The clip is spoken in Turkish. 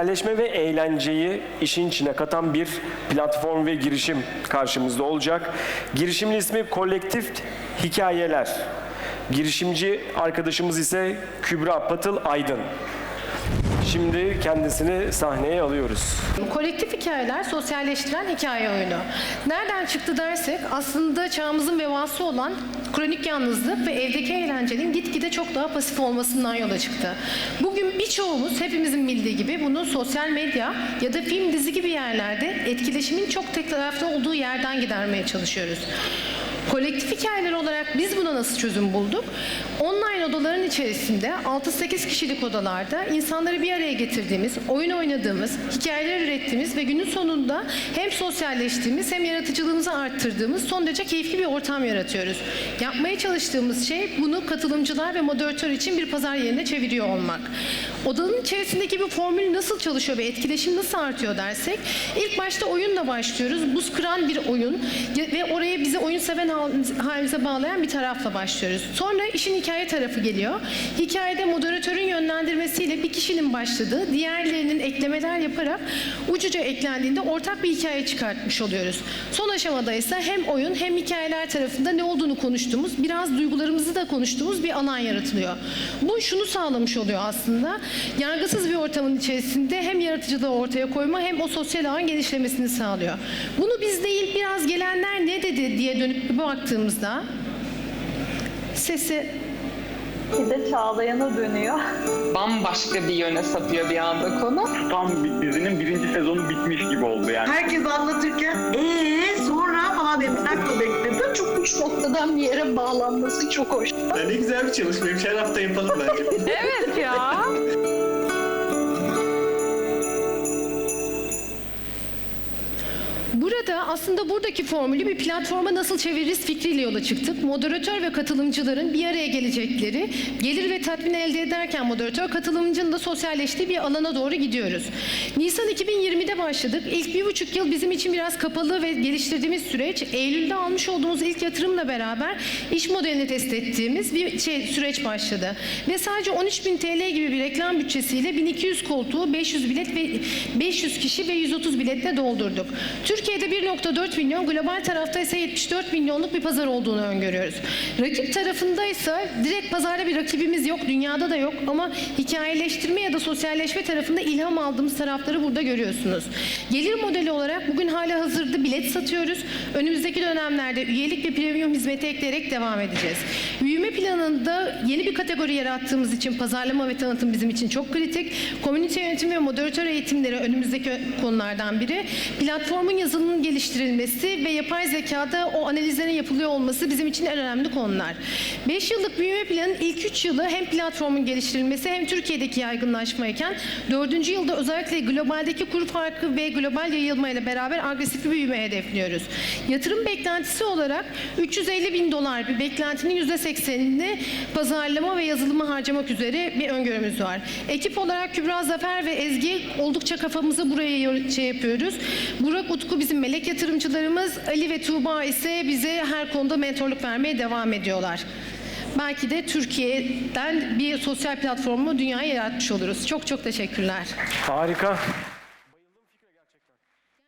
sosyalleşme ve eğlenceyi işin içine katan bir platform ve girişim karşımızda olacak. Girişimin ismi Kolektif Hikayeler. Girişimci arkadaşımız ise Kübra Patıl Aydın. Şimdi kendisini sahneye alıyoruz. Kolektif hikayeler sosyalleştiren hikaye oyunu. Nereden çıktı dersek aslında çağımızın vebası olan kronik yalnızlık ve evdeki eğlencenin gitgide çok daha pasif olmasından yola çıktı. Bugün birçoğumuz hepimizin bildiği gibi bunu sosyal medya ya da film dizi gibi yerlerde etkileşimin çok tek taraflı olduğu yerden gidermeye çalışıyoruz. Kolektif hikayeler olarak biz buna nasıl çözüm bulduk? Online odaların içerisinde 6-8 kişilik odalarda insanları bir araya getirdiğimiz, oyun oynadığımız, hikayeler ürettiğimiz ve günün sonunda hem sosyalleştiğimiz hem yaratıcılığımızı arttırdığımız son derece keyifli bir ortam yaratıyoruz. Yapmaya çalıştığımız şey bunu katılımcılar ve moderatör için bir pazar yerine çeviriyor olmak. Odanın içerisindeki bu formül nasıl çalışıyor ve etkileşim nasıl artıyor dersek ilk başta oyunla başlıyoruz. Buz kıran bir oyun ve oraya bizi oyun seven halimize bağlayan bir tarafla başlıyoruz. Sonra işin hikaye tarafı geliyor. Hikayede moderatörün yönlendirmesiyle bir kişinin başladığı, diğerlerinin eklemeler yaparak ucuca eklendiğinde ortak bir hikaye çıkartmış oluyoruz. Son aşamada ise hem oyun hem hikayeler tarafında ne olduğunu konuştuğumuz, biraz duygularımızı da konuştuğumuz bir alan yaratılıyor. Bu şunu sağlamış oluyor aslında. Yargısız bir ortamın içerisinde hem yaratıcılığı ortaya koyma hem o sosyal ağın genişlemesini sağlıyor. Bunu biz değil biraz gelenler ne dedi diye dönüp bir baktığımızda sesi Bir de Çağlayan'a dönüyor. bambaşka bir yöne sapıyor bir anda konu. tam bir dizinin birinci sezonu bitmiş gibi oldu yani. Herkes anlatırken eee sonra falan. Bir dakika bekledim. çok uç noktadan bir yere bağlanması çok hoş. Ne güzel bir çalışmaymış. Her hafta yapalım bence. Evet ya. Burada aslında buradaki formülü bir platforma nasıl çeviririz fikriyle yola çıktık. Moderatör ve katılımcıların bir araya gelecekleri, gelir ve tatmin elde ederken moderatör katılımcının da sosyalleştiği bir alana doğru gidiyoruz. Nisan 2020'de başladık. İlk bir buçuk yıl bizim için biraz kapalı ve geliştirdiğimiz süreç. Eylül'de almış olduğumuz ilk yatırımla beraber iş modelini test ettiğimiz bir şey, süreç başladı. Ve sadece 13.000 TL gibi bir reklam bütçesiyle 1200 koltuğu 500 bilet ve 500 kişi ve 130 biletle doldurduk. Türkiye'de 1.4 milyon, global tarafta ise 74 milyonluk bir pazar olduğunu öngörüyoruz. Rakip tarafında ise direkt pazarda bir rakibimiz yok, dünyada da yok ama hikayeleştirme ya da sosyalleşme tarafında ilham aldığımız tarafları burada görüyorsunuz. Gelir modeli olarak bugün hala hazırda bilet satıyoruz. Önümüzdeki dönemlerde üyelik ve premium hizmeti ekleyerek devam edeceğiz. Büyüme planında yeni bir kategori yarattığımız için pazarlama ve tanıtım bizim için çok kritik. Komünite yönetimi ve moderatör eğitimleri önümüzdeki konulardan biri. Platformun yazılımının geliştirilmesi ve yapay zekada o analizlerin yapılıyor olması bizim için en önemli konular. 5 yıllık büyüme planının ilk 3 yılı hem platformun geliştirilmesi hem Türkiye'deki yaygınlaşmayken 4. yılda özellikle globaldeki kur farkı ve global yayılma ile beraber agresif bir büyüme hedefliyoruz. Yatırım beklentisi olarak 350 bin dolar bir beklentinin %80'ini pazarlama ve yazılıma harcamak üzere bir öngörümüz var. Ekip olarak Kübra Zafer ve Ezgi oldukça kafamızı buraya şey yapıyoruz. Burak Utku bizim melek yatırımcılarımız, Ali ve Tuğba ise bize her konuda mentorluk vermeye devam ediyorlar. Belki de Türkiye'den bir sosyal platformu dünyaya yaratmış oluruz. Çok çok teşekkürler. Harika.